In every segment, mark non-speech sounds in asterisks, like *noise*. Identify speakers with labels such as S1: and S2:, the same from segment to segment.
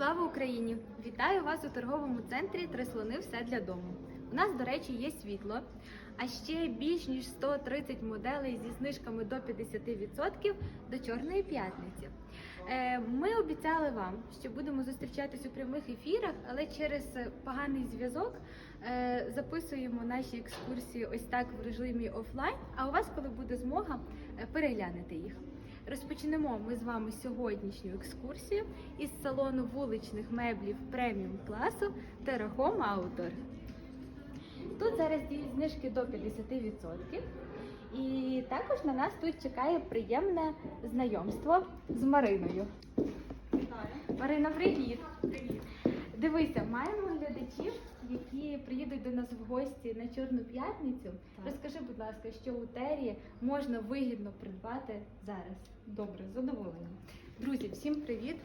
S1: Слава Україні! Вітаю вас у торговому центрі Три слони все для дому. У нас, до речі, є світло, а ще більш ніж 130 моделей зі знижками до 50% до Чорної п'ятниці. Е, Ми обіцяли вам, що будемо зустрічатись у прямих ефірах, але через поганий зв'язок е, записуємо наші екскурсії ось так в режимі офлайн. А у вас, коли буде змога, е, переглянете їх. Розпочнемо ми з вами сьогоднішню екскурсію із салону вуличних меблів преміум класу Terrahome Outdoor. Тут зараз діють знижки до 50%. І також на нас тут чекає приємне знайомство з Мариною. Марина, привіт! Привіт! Дивися, маємо глядачів, які приїдуть до нас в гості на Чорну п'ятницю. Розкажи, будь ласка, що у Терії можна вигідно придбати зараз.
S2: Добре, з задоволенням. Друзі, всім привіт!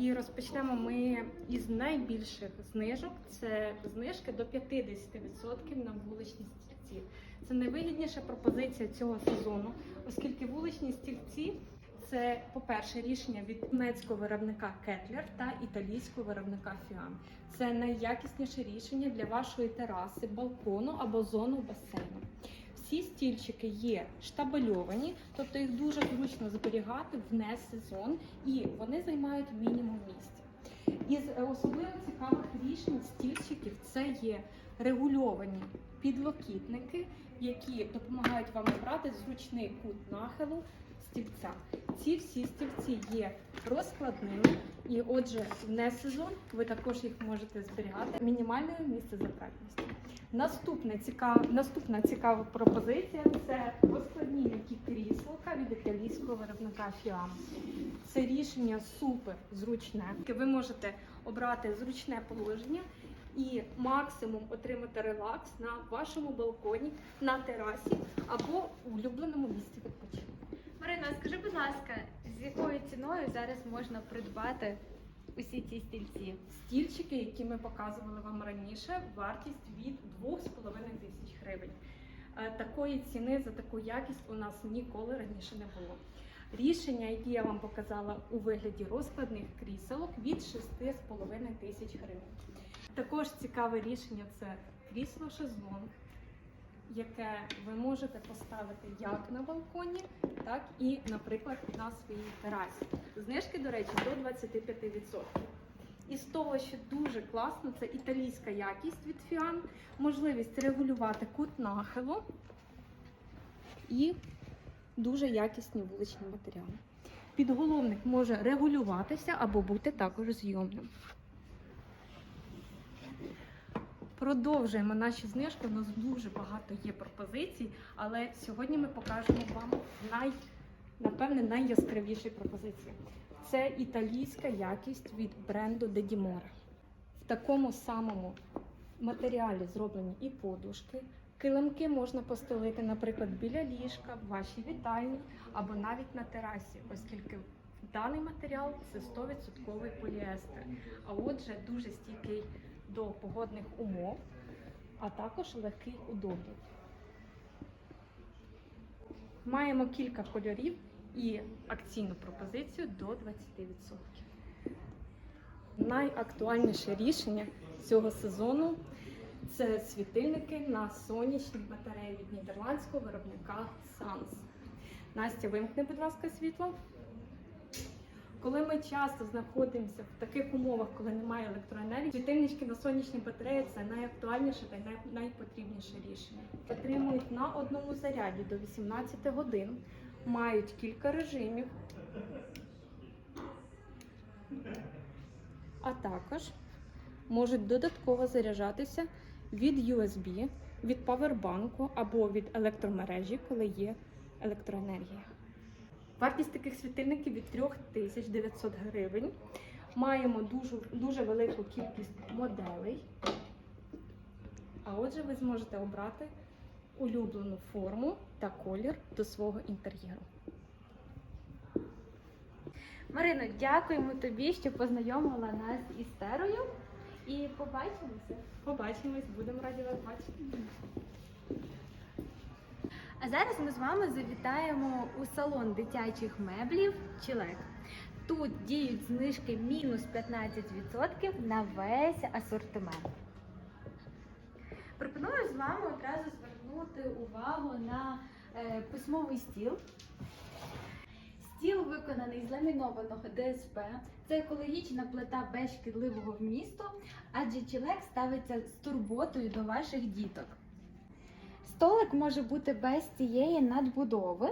S2: І розпочнемо ми із найбільших знижок. Це знижки до 50% на вуличні стільці. Це найвигідніша пропозиція цього сезону, оскільки вуличні стільці це, по-перше, рішення від німецького виробника Кетлер та італійського виробника Фіам. Це найякісніше рішення для вашої тераси, балкону або зону басейну. Всі стільчики є штабельовані, тобто їх дуже зручно зберігати в не сезон, і вони займають мінімум місця. Із е, особливо цікавих рішень стільчиків це є регульовані підлокітники, які допомагають вам обрати зручний кут нахилу стільця. Ці всі стільці є розкладними, і отже, не сезон ви також їх можете зберігати мінімальною місцезапрятністю. Наступна цікава, наступна цікава пропозиція це розкладні м'які кріслка від італійського виробника Fiam. Це рішення супер зручне. Ви можете обрати зручне положення і максимум отримати релакс на вашому балконі, на терасі або улюбленому місці відпочинку.
S1: Марина, скажи, будь ласка, з якою ціною зараз можна придбати усі ці стільці?
S2: Стільчики, які ми показували вам раніше, вартість від 2,5 тисяч гривень. Е, Такої ціни за таку якість у нас ніколи раніше не було. Рішення, які я вам показала у вигляді розкладних кріселок, від 6,5 тисяч гривень. Також цікаве рішення це крісло шезлонг, яке ви можете поставити як на балконі, так і, наприклад, на своїй терасі. Знижки, до речі, до 25%. І з того, що дуже класно, це італійська якість від Фіан, можливість регулювати кут нахилу і дуже якісні вуличні матеріали. Підголовник може регулюватися або бути також зйомним. Продовжуємо наші знижки. У нас дуже багато є пропозицій, але сьогодні ми покажемо вам най, напевне, найяскравіші пропозиції. Це італійська якість від бренду Дедімора. В такому самому матеріалі зроблені і подушки. Килимки можна постелити, наприклад, біля ліжка, в вашій вітальні або навіть на терасі, оскільки даний матеріал це 100% поліестер, а отже, дуже стійкий до погодних умов, а також легкий у догляді. Маємо кілька кольорів і акційну пропозицію до 20%. Найактуальніше рішення цього сезону це світильники на сонячній батареї від нідерландського виробника Sans. Настя, вимкни, будь ласка, світло. Коли ми часто знаходимося в таких умовах, коли немає електроенергії, світильнички на сонячній батареї це найактуальніше та найпотрібніше рішення. Отримують на одному заряді до 18 годин, мають кілька режимів, а також можуть додатково заряджатися від USB, від павербанку або від електромережі, коли є електроенергія. Вартість таких світильників від 3900 гривень. Маємо дуже, дуже велику кількість моделей. А отже, ви зможете обрати улюблену форму та колір до свого інтер'єру.
S1: Марино, дякуємо тобі, що познайомила нас із Терою. І побачимося.
S2: Побачимось, будемо раді вас бачити.
S1: А зараз ми з вами завітаємо у салон дитячих меблів Чілек. Тут діють знижки мінус 15% на весь асортимент. Пропоную з вами одразу звернути увагу на е, письмовий стіл. Стіл виконаний з ламінованого ДСП. Це екологічна плита без шкідливого вмісту, адже чілек ставиться з турботою до ваших діток. Столик може бути без цієї надбудови,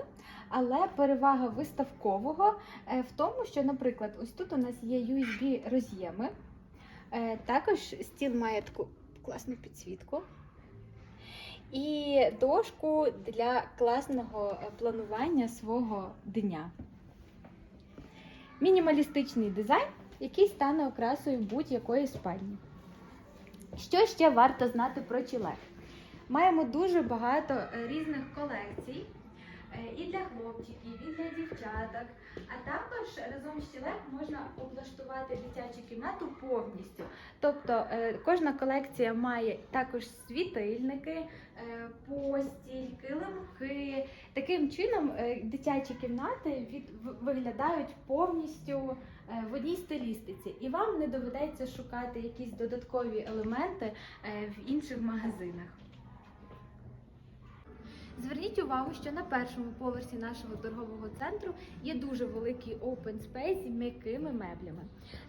S1: але перевага виставкового е, в тому, що, наприклад, ось тут у нас є USB роз'єми. Е, Також стіл має таку класну підсвітку. І дошку для класного е, планування свого дня. Мінімалістичний дизайн, який стане окрасою будь-якої спальні. Що ще варто знати про чілек? Маємо дуже багато е, різних колекцій е, і для хлопчиків, і для дівчаток. А також разом з чілек можна облаштувати дитячу кімнату повністю. Тобто е, кожна колекція має також світильники, постіль, килимки. Таким чином дитячі кімнати від, виглядають повністю в одній стилістиці, і вам не доведеться шукати якісь додаткові елементи в інших магазинах. Зверніть увагу, що на першому поверсі нашого торгового центру є дуже великий open space з м'якими меблями.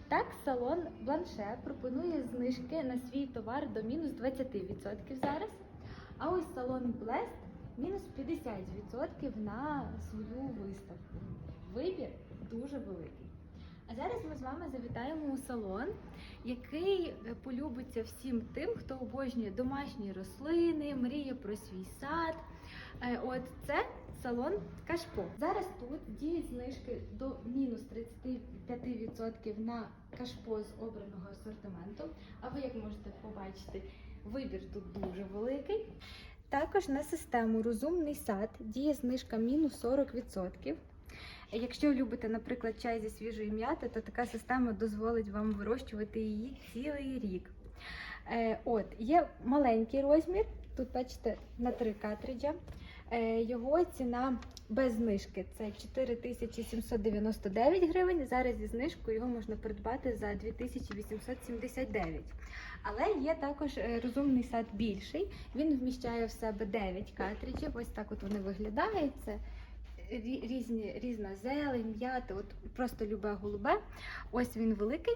S1: Так, салон Бланше пропонує знижки на свій товар до мінус 20% зараз. А ось салон Blest мінус 50% на свою виставку. Вибір дуже великий. А зараз ми з вами завітаємо у салон, який е, полюбиться всім тим, хто обожнює домашні рослини, мріє про свій сад. Е, От це салон Кашпо. Зараз тут діють знижки до мінус 35% на кашпо з обраного асортименту. А ви, як можете побачити, вибір тут дуже великий. Також на систему Розумний сад діє знижка мінус 40%. Якщо любите, наприклад, чай зі свіжої м'яти, то така система дозволить вам вирощувати її цілий рік. Е, От, є маленький розмір, тут бачите на три картриджа. Е, Його ціна без знижки це 4799 гривень. Зараз зі знижкою його можна придбати за 2879. Але є також е, розумний сад більший. Він вміщає в себе 9 картриджів. Ось так от вони виглядають. Різні, різна зелень, м'ята, от просто любе голубе. Ось він великий.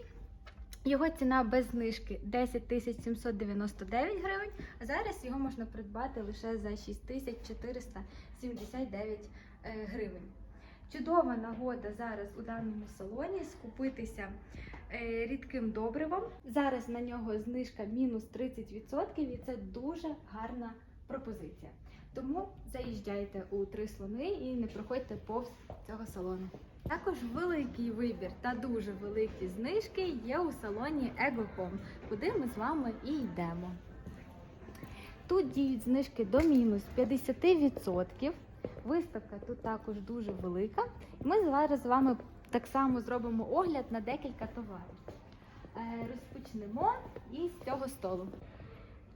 S1: Його ціна без знижки 10 799 гривень, а зараз його можна придбати лише за 6 479 е, гривень. Чудова нагода зараз у даному салоні скупитися е, рідким добривом. Зараз на нього знижка мінус 30% і це дуже гарна пропозиція. Тому заїжджайте у три слони і не проходьте повз цього салону. Також великий вибір та дуже великі знижки є у салоні Home, куди ми з вами і йдемо. Тут діють знижки до мінус 50%. Виставка тут також дуже велика. Ми зараз з вами так само зробимо огляд на декілька товарів. Е, Розпочнемо із цього столу.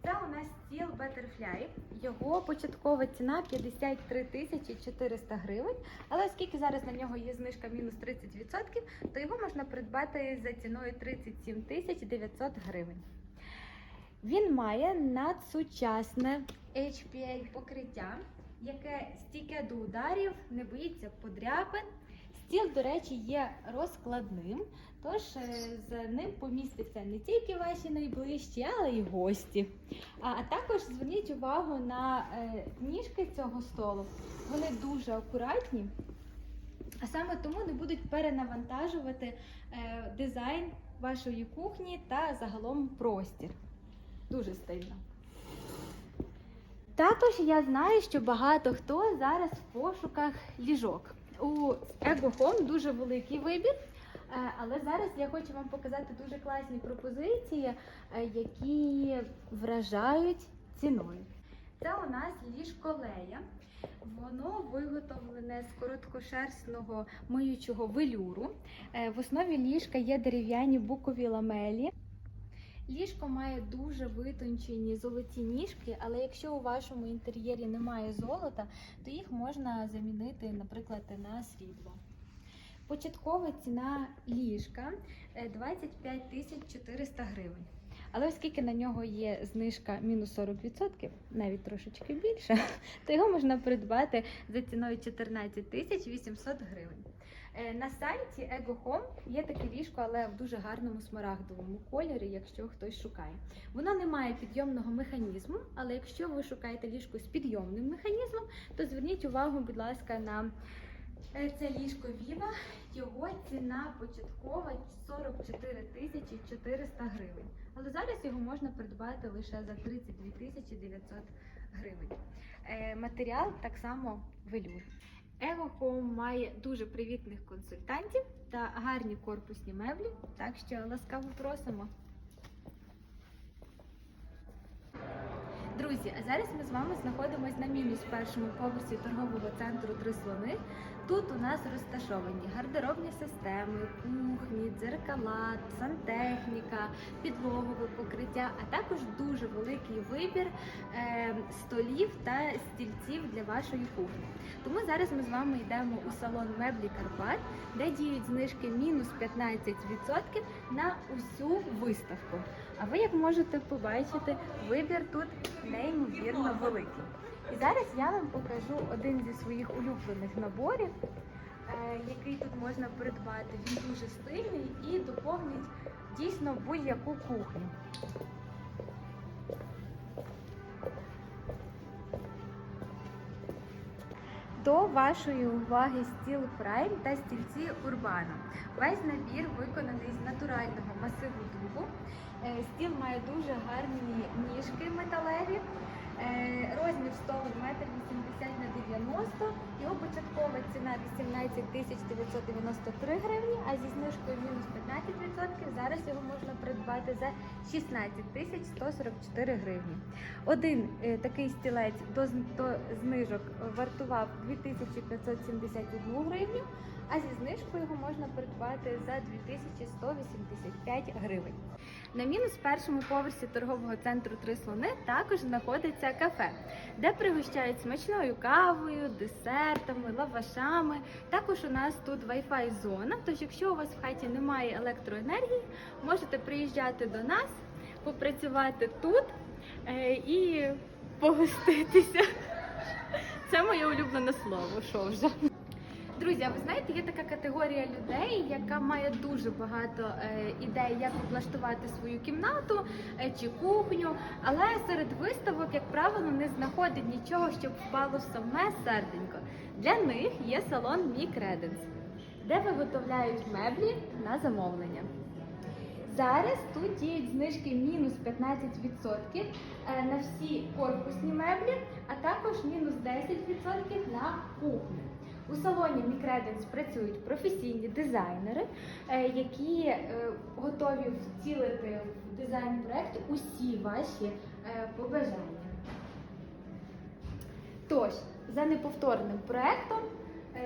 S1: Це у нас стіл Butterfly. Його початкова ціна 53 тисячі 400 гривень. Але оскільки зараз на нього є знижка мінус 30%, то його можна придбати за ціною 37 тисяч 900 гривень. Він має надсучасне HPA покриття, яке стійке до ударів, не боїться подряпин. Стіл, до речі, є розкладним, тож е, з ним помістяться не тільки ваші найближчі, але й гості. А, а також зверніть увагу на е, ніжки цього столу. Вони дуже акуратні, а саме тому не будуть перенавантажувати е, дизайн вашої кухні та загалом простір. Дуже стильно. Також я знаю, що багато хто зараз в пошуках ліжок. У Ego Home дуже великий вибір. Е, Але зараз я хочу вам показати дуже класні пропозиції, е, які вражають ціною. Це у нас ліжко Лея. Воно виготовлене з короткошерстного миючого велюру. Е, В основі ліжка є дерев'яні букові ламелі. Ліжко має дуже витончені золоті ніжки, але якщо у вашому інтер'єрі немає золота, то їх можна замінити, наприклад, на срібло. Початкова ціна ліжка е, 25 400 гривень. Але оскільки на нього є знижка мінус 40%, навіть трошечки більше, *laughs* то його можна придбати за ціною 14 800 гривень. Е, На сайті Ego Home є таке ліжко, але в дуже гарному смарагдовому кольорі, якщо хтось шукає. Воно не має підйомного механізму, але якщо ви шукаєте ліжко з підйомним механізмом, то зверніть увагу, будь ласка, на е, це ліжко Viva. Його ціна початкова 44 тисячі 400 гривень. Але зараз його можна придбати лише за 32 тисячі 900 гривень. Е, Матеріал так само велюр. Егохом має дуже привітних консультантів та гарні корпусні меблі, так що ласкаво просимо. Друзі, а зараз ми з вами знаходимося на мінус першому поверсі торгового центру Три слони. Тут у нас розташовані гардеробні системи, кухні, дзеркала, сантехніка, підлогове покриття, а також дуже великий вибір е, столів та стільців для вашої кухні. Зараз ми з вами йдемо у салон меблі Карпат, де діють знижки мінус 15% на усю виставку. А ви, як можете побачити, вибір тут неймовірно великий. І зараз я вам покажу один зі своїх улюблених наборів, е, який тут можна придбати. Він дуже стильний і доповнить дійсно будь-яку кухню. До вашої уваги стіл Prime та стільці урбана. Весь набір виконаний з натурального масиву дубу. Е, Стіл має дуже гарні ніжки металеві. Е, Розмір столу 1,80 на 90 Його початкова ціна 18 тисяч 993 гривні, а зі знижкою мінус 15% зараз його можна придбати за 16 тисяч 144 гривні. Один е, такий стілець до знижок вартував 2571 гривню, а зі знижкою його можна придбати за 2185 гривень. На мінус першому поверсі торгового центру Три слони також знаходиться кафе, де пригощають смачною кавою, десертами, лавашами. Також у нас тут Wi-Fi зона. Тож, якщо у вас в хаті немає електроенергії, можете приїжджати до нас, попрацювати тут е, і погоститися. Це моє улюблене слово. Що вже. Друзі, а ви знаєте, є така категорія людей, яка має дуже багато е, ідей, як облаштувати свою кімнату е, чи кухню, але серед виставок, як правило, не знаходить нічого, щоб впало в саме серденько. Для них є салон Мі Креденс, де виготовляють меблі на замовлення. Зараз тут діють знижки мінус 15% е, на всі корпусні меблі, а також мінус 10% на кухню. У салоні Мікреденс працюють професійні дизайнери, е, які е, готові втілити в дизайн проект усі ваші е, побажання. Тож, за неповторним проектом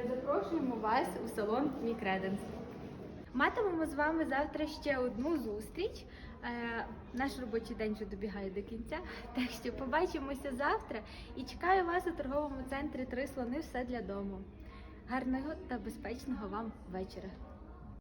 S1: запрошуємо вас у салон Мікреденс. Матимемо з вами завтра ще одну зустріч. Наш робочий день вже добігає до кінця, так що побачимося завтра і чекаю вас у торговому центрі Три слони все для дому. Гарного та безпечного вам вечора.